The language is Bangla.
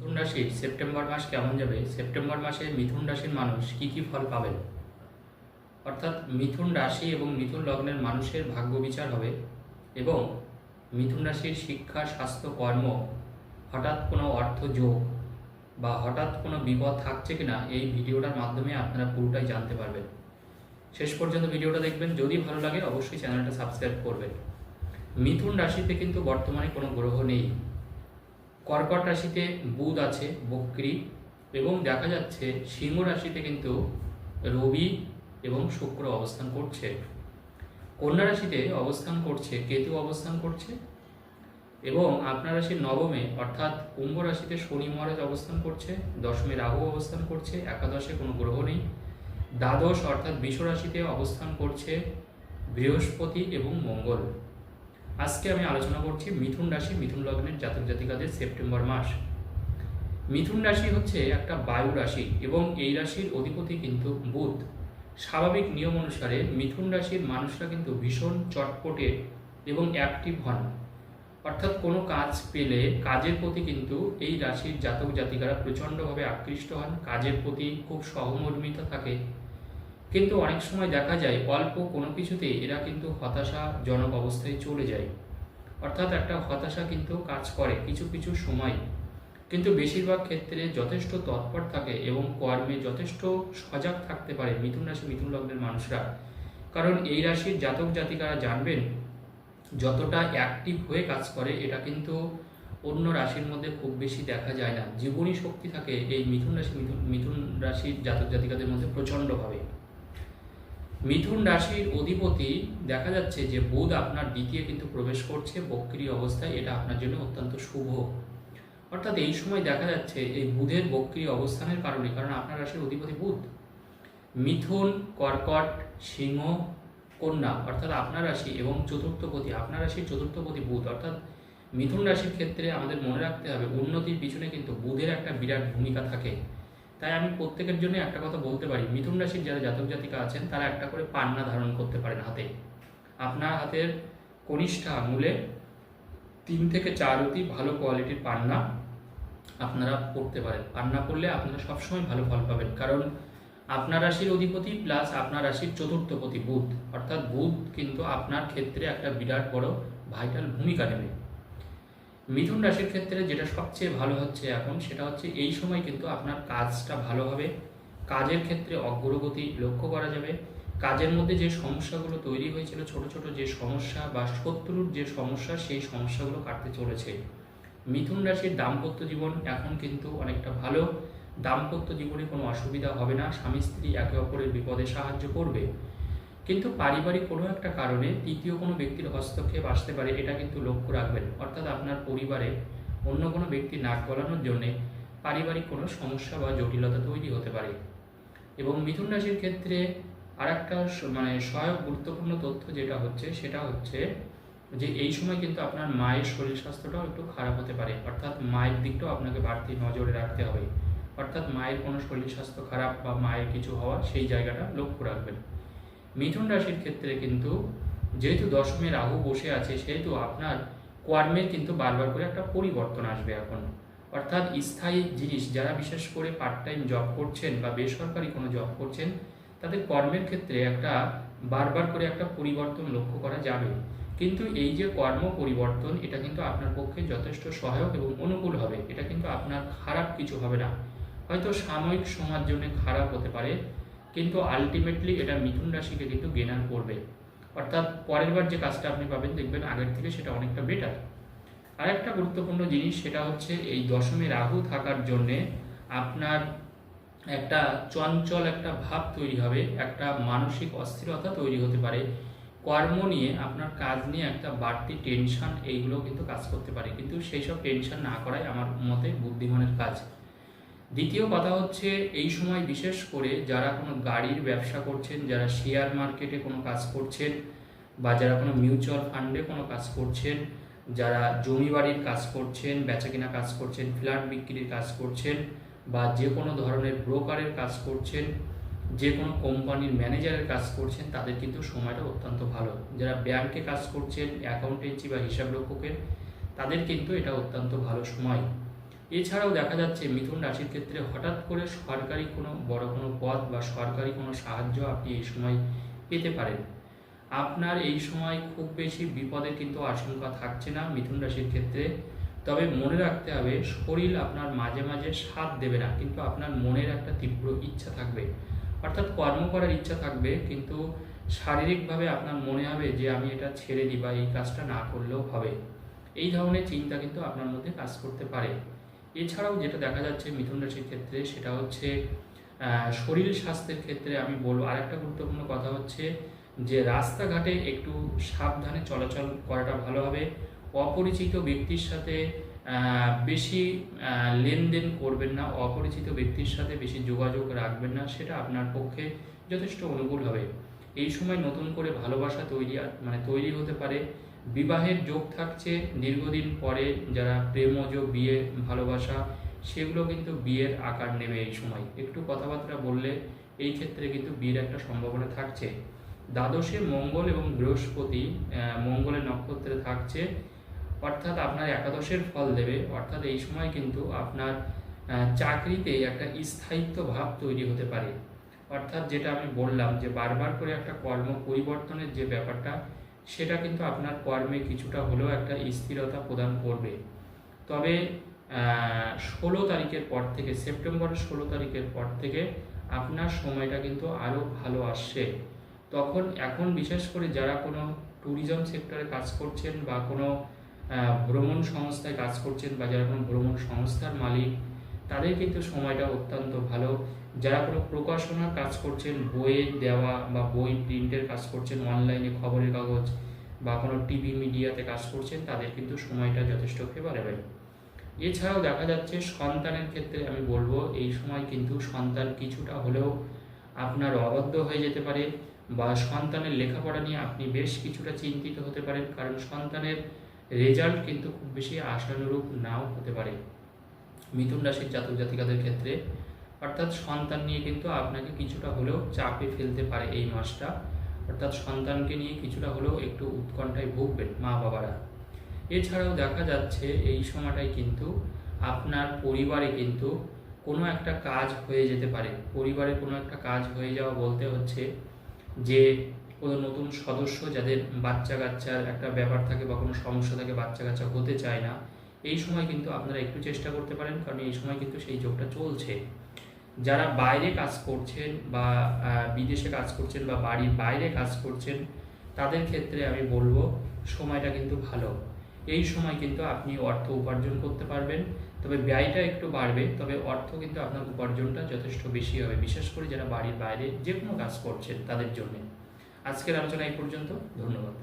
মিথুন রাশির সেপ্টেম্বর মাস কেমন যাবে? সেপ্টেম্বর মাসে মিথুন রাশির মানুষ কি কি ফল পাবেন? অর্থাৎ মিথুন রাশি এবং মিথুন লগ্নের মানুষের ভাগ্য বিচার হবে এবং মিথুন রাশির শিক্ষা, স্বাস্থ্য, কর্ম হঠাৎ কোনো অর্থ যোগ বা হঠাৎ কোনো বিপদ থাকছে কিনা এই ভিডিওটার মাধ্যমে আপনারা পুরোটাই জানতে পারবেন। শেষ পর্যন্ত ভিডিওটা দেখবেন। যদি ভালো লাগে, অবশ্যই চ্যানেলটা সাবস্ক্রাইব করবেন। মিথুন রাশিতে কিন্তু বর্তমানে কোনো গ্রহ নেই। কর্কট রাশিতে বুধ আছে, বক্রী এবং দেখা যাচ্ছে সিংহ রাশিতে কিন্তু রবি এবং শুক্র অবস্থান করছে। কন্যা রাশিতে অবস্থান করছে, কেতু অবস্থান করছে এবং আপনার রাশির নবমে অর্থাৎ কুম্ভ রাশিতে শনি মহারাজ অবস্থান করছে, দশমে রাহু অবস্থান করছে, একাদশে কোনো গ্রহ নেই। দ্বাদশ অর্থাৎ বিষ রাশিতে অবস্থান করছে বৃহস্পতি এবং মঙ্গল। আজকে আমি আলোচনা করছি মিথুন রাশি, মিথুন লগ্নের জাতক জাতিকাদের সেপ্টেম্বর মাস। মিথুন রাশি হচ্ছে একটা বায়ু রাশি এবং এই রাশির অধিপতি কিন্তু বুধ। স্বাভাবিক নিয়ম অনুসারে মিথুন রাশির মানুষরা কিন্তু ভীষণ চটপটে এবং অ্যাক্টিভ হন। অর্থাৎ কোনো কাজ পেলে কাজের প্রতি কিন্তু এই রাশির জাতক জাতিকারা প্রচণ্ডভাবে আকৃষ্ট হন। কাজের প্রতি খুব সহমর্মিতা থাকে। কিন্তু অনেক সময় দেখা যায় অল্প কোনো কিছুতে এরা কিন্তু হতাশাজনক অবস্থায় চলে যায়। অর্থাৎ একটা হতাশা কিন্তু কাজ করে কিছু কিছু সময়। কিন্তু বেশিরভাগ ক্ষেত্রে যথেষ্ট তৎপর থাকে এবং কর্মে যথেষ্ট সজাগ থাকতে পারে মিথুন রাশি, মিথুন লগ্নের মানুষরা। কারণ এই রাশির জাতক জাতিকারা জানবেন, যতটা অ্যাক্টিভ হয়ে কাজ করে, এটা কিন্তু অন্য রাশির মধ্যে খুব বেশি দেখা যায় না। জীবনী শক্তি থাকে এই মিথুন রাশি, মিথুন মিথুন রাশির জাতক জাতিকাদের মধ্যে প্রচণ্ডভাবে। মিথুন রাশির অধিপতি দেখা যাচ্ছে যে বুধ আপনার দ্বিতীয় কিন্তু প্রবেশ করছে, বক্রি অবস্থায়, এটা আপনার জন্য অত্যন্ত শুভ। অর্থাৎ এই সময় দেখা যাচ্ছে এই বুধের বক্রি অবস্থানের কারণে, কারণ আপনার রাশির অধিপতি বুধ। মিথুন, কর্কট, সিংহ, কন্যা, অর্থাৎ আপনার রাশি এবং চতুর্থপতি আপনার রাশির চতুর্থপতি বুধ। অর্থাৎ মিথুন রাশির ক্ষেত্রে আমাদের মনে রাখতে হবে, উন্নতির পিছনে কিন্তু বুধের একটা বিরাট ভূমিকা থাকে। তাই আমি প্রত্যেকের জন্য একটা কথা বলতে পারি। মিথুন রাশির যারা জাতক জাতিকা আছেন, তারা একটা করে পান্না ধারণ করতে পারেন হাতে। আপনার হাতের কনিষ্ঠা আঙুলে তিন থেকে চার অতি ভালো কোয়ালিটির পান্না আপনারা পড়তে পারেন। পান্না পড়লে আপনারা সবসময় ভালো ফল পাবেন। কারণ আপনার রাশির অধিপতি প্লাস আপনার রাশির চতুর্থপতি বুধ। অর্থাৎ বুধ কিন্তু আপনার ক্ষেত্রে একটা বিরাট বড় ভাইটাল ভূমিকা নেবে। মিথুন রাশির ক্ষেত্রে যেটা সবচেয়ে ভালো হচ্ছে এখন, সেটা হচ্ছে এই সময় কিন্তু আপনার কাজটা ভালো হবে। কাজের ক্ষেত্রে অগ্রগতি লক্ষ্য করা যাবে। কাজের মধ্যে যে সমস্যাগুলো তৈরি হয়েছিল, ছোট ছোট যে সমস্যা বা শত্রুর যে সমস্যা, সেই সমস্যাগুলো কাটতে চলেছে। মিথুন রাশির দাম্পত্য জীবন এখন কিন্তু অনেকটা ভালো। দাম্পত্য জীবনে কোনো অসুবিধা হবে না। স্বামী স্ত্রী একে অপরের বিপদে সাহায্য করবে। কিন্তু পারিবারিক কোনো একটা কারণে তৃতীয় কোনো ব্যক্তির হস্তক্ষেপ আসতে পারে, এটা কিন্তু লক্ষ্য রাখবেন। অর্থাৎ আপনার পরিবারে অন্য কোনো ব্যক্তি নাক গলানোর জন্যে পারিবারিক কোনো সমস্যা বা জটিলতা তৈরি হতে পারে। এবং মিথুন রাশির ক্ষেত্রে আর একটা মানে সহায়ক গুরুত্বপূর্ণ তথ্য যেটা হচ্ছে, সেটা হচ্ছে যে এই সময় কিন্তু আপনার মায়ের শরীর স্বাস্থ্যটাও একটু খারাপ হতে পারে। অর্থাৎ মায়ের দিকটাও আপনাকে বাড়তি নজরে রাখতে হবে। অর্থাৎ মায়ের কোনো শরীর স্বাস্থ্য খারাপ বা মায়ের কিছু হওয়া, সেই জায়গাটা লক্ষ্য রাখবেন। মিথুন রাশির ক্ষেত্রে কিন্তু যেহেতু দশমে রাহু বসে আছে, সেহেতু আপনার কর্মের কিন্তু বারবার করে একটা পরিবর্তন আসবে এখন। অর্থাৎ স্থায়ী জিনিস, যারা বিশেষ করে পার্ট টাইম জব করছেন বা বেসরকারি কোনো জব করছেন, তাদের কর্মের ক্ষেত্রে একটা বারবার করে একটা পরিবর্তন লক্ষ্য করা যাবে। কিন্তু এই যে কর্ম পরিবর্তন, এটা কিন্তু আপনার পক্ষে যথেষ্ট সহায়ক এবং অনুকূল হবে। এটা কিন্তু আপনার খারাপ কিছু হবে না। হয়তো সাময়িক সময়ের জন্য খারাপ হতে পারে কিন্তু আলটিমেটলি এটা মিথুন রাশিকে কিন্তু গেনার করবে। অর্থাৎ পরের বার যে কাজটা আপনি পাবেন, দেখবেন আগের থেকে সেটা অনেকটা বেটার আরেকটা গুরুত্বপূর্ণ জিনিস সেটা হচ্ছে এই দশমে রাহু থাকার জন্যে আপনার একটা চঞ্চল একটা ভাব তৈরি হবে, একটা মানসিক অস্থিরতা তৈরি হতে পারে। কর্ম নিয়ে আপনার কাজ নিয়ে একটা বাড়তি টেনশন এইগুলো কিন্তু কাজ করতে পারে। কিন্তু সেই সব টেনশন না করাই আমার মতে বুদ্ধিমানের কাজ। দ্বিতীয় কথা হচ্ছে, এই সময় বিশেষ করে যারা কোনো গাড়ির ব্যবসা করছেন, যারা শেয়ার মার্কেটে কোনো কাজ করছেন বা যারা কোনো মিউচুয়াল ফান্ডে কোনো কাজ করছেন, যারা জমি বাড়ির কাজ করছেন, বেচাকেনা কাজ করছেন ফ্ল্যাট বিক্রির কাজ করছেন বা যে কোনো ধরনের ব্রোকারের কাজ করছেন, যে কোনো কোম্পানির ম্যানেজারের কাজ করছেন, তাদের কিন্তু সময়টা অত্যন্ত ভালো। যারা ব্যাংকে কাজ করছেন অ্যাকাউন্টেন্সি বা হিসাব রক্ষকের তাদের কিন্তু এটা অত্যন্ত ভালো সময়। এছাড়াও দেখা যাচ্ছে মিথুন রাশির ক্ষেত্রে হঠাৎ করে সরকারি কোনো বড় কোনো পদ বা সরকারি কোনো সাহায্য আপনি এই সময় পেতে পারেন। আপনার এই সময় খুব বেশি বিপদের কিন্তু আশঙ্কা থাকছে না মিথুন রাশির ক্ষেত্রে। তবে মনে রাখতে হবে, শরীর আপনার মাঝে মাঝে সাথ দেবে না, কিন্তু আপনার মনের একটা তীব্র ইচ্ছা থাকবে। অর্থাৎ কর্ম করার ইচ্ছা থাকবে, কিন্তু শারীরিকভাবে আপনার মনে হবে যে আমি এটা ছেড়ে দিই বা এই কাজটা না করলেও হবে। এই ধরনের চিন্তা কিন্তু আপনার মধ্যে কাজ করতে পারে। এছাড়াও যেটা দেখা যাচ্ছে মিথুন রাশির ক্ষেত্রে, সেটা হচ্ছে শরীর স্বাস্থ্যের ক্ষেত্রে আমি বলব আরেকটা গুরুত্বপূর্ণ কথা হচ্ছে যে রাস্তাঘাটে একটু সাবধানে চলাচল করাটা ভালো হবে। অপরিচিত ব্যক্তির সাথে বেশি লেনদেন করবেন না, অপরিচিত ব্যক্তির সাথে বেশি যোগাযোগ রাখবেন না, সেটা আপনার পক্ষে যথেষ্ট অনুকূল হবে। এই সময় নতুন করে ভালোবাসা তৈরি মানে তৈরি হতে পারে। বিবাহের যোগ থাকছে, দীর্ঘদিন পরে যারা প্রেমজ, বিয়ে, ভালোবাসা, সেগুলো কিন্তু বিয়ের আকার নেবে এই সময়। একটু কথাবার্তা বললে এই ক্ষেত্রে কিন্তু বিয়ের একটা সম্ভাবনা থাকছে। দ্বাদশে মঙ্গল এবং বৃহস্পতি মঙ্গলের নক্ষত্রে থাকছে, অর্থাৎ আপনার একাদশের ফল দেবে। অর্থাৎ এই সময় কিন্তু আপনার চাকরিতে একটা স্থায়িত্ব ভাব তৈরি হতে পারে। অর্থাৎ যেটা আমি বললাম যে বারবার করে একটা কর্ম পরিবর্তনের যে ব্যাপারটা সেটা কিন্তু আপনার কর্মে কিছুটা হলেও একটা স্থিরতা প্রদান করবে। তবে ষোলো তারিখের পর থেকে, সেপ্টেম্বরের ষোলো তারিখের পর থেকে আপনার সময়টা কিন্তু আরও ভালো আসছে। তখন এখন বিশেষ করে যারা কোনো ট্যুরিজম সেক্টরে কাজ করছেন বা কোনো ভ্রমণ সংস্থায় কাজ করছেন বা যারা কোনো ভ্রমণ সংস্থার মালিক তাদের কিন্তু সময়টা অত্যন্ত ভালো। যারা কোনো প্রকাশনার কাজ করছেন বইয়ে দেওয়া বা বই প্রিন্টের কাজ করছেন, অনলাইনে খবরের কাগজ বা কোনো টিভি মিডিয়াতে কাজ করছেন, তাদের কিন্তু সময়টা যথেষ্ট ফেভারেবল এছাড়াও দেখা যাচ্ছে সন্তানের ক্ষেত্রে আমি বলব, এই সময় কিন্তু সন্তান কিছুটা হলেও আপনার অবাধ্য হয়ে যেতে পারে বা সন্তানের লেখাপড়া নিয়ে আপনি বেশ কিছুটা চিন্তিত হতে পারেন, কারণ সন্তানের রেজাল্ট কিন্তু খুব বেশি আশানুরূপ নাও হতে পারে। মিথুন রাশির জাতক জাতিকাদের ক্ষেত্রে, অর্থাৎ সন্তান নিয়ে কিন্তু আপনাকে কিছুটা হলেও চাপে ফেলতে পারে এই মাসটা। অর্থাৎ সন্তানকে নিয়ে কিছুটা হলেও একটু উৎকণ্ঠায় ভুগবেন মা বাবারা। এছাড়াও দেখা যাচ্ছে এই সময়টায় কিন্তু আপনার পরিবারে কিন্তু কোনো একটা কাজ হয়ে যেতে পারে। পরিবারে কোনো একটা কাজ হয়ে যাওয়া বলতে হচ্ছে যে, কোনো নতুন সদস্য যাদের বাচ্চা কাচ্চার একটা ব্যাপার থাকে বা কোনো সমস্যা থাকে বাচ্চা কাচ্চা হতে চায় না এই সময় কিন্তু আপনারা একটু চেষ্টা করতে পারেন, কারণ এই সময় কিন্তু সেই যোগটা চলছে। যারা বাইরে কাজ করছেন বা বিদেশে কাজ করছেন বা বাড়ির বাইরে কাজ করছেন, তাদের ক্ষেত্রে আমি বলব সময়টা কিন্তু ভালো। এই সময় কিন্তু আপনি অর্থ উপার্জন করতে পারবেন, তবে ব্যয়টা একটু বাড়বে, তবে অর্থ কিন্তু আপনার উপার্জনটা যথেষ্ট বেশি হবে, বিশেষ করে যারা বাড়ির বাইরে যে কোনো কাজ করছেন তাদের জন্য। আজকের আলোচনা এই পর্যন্ত, ধন্যবাদ।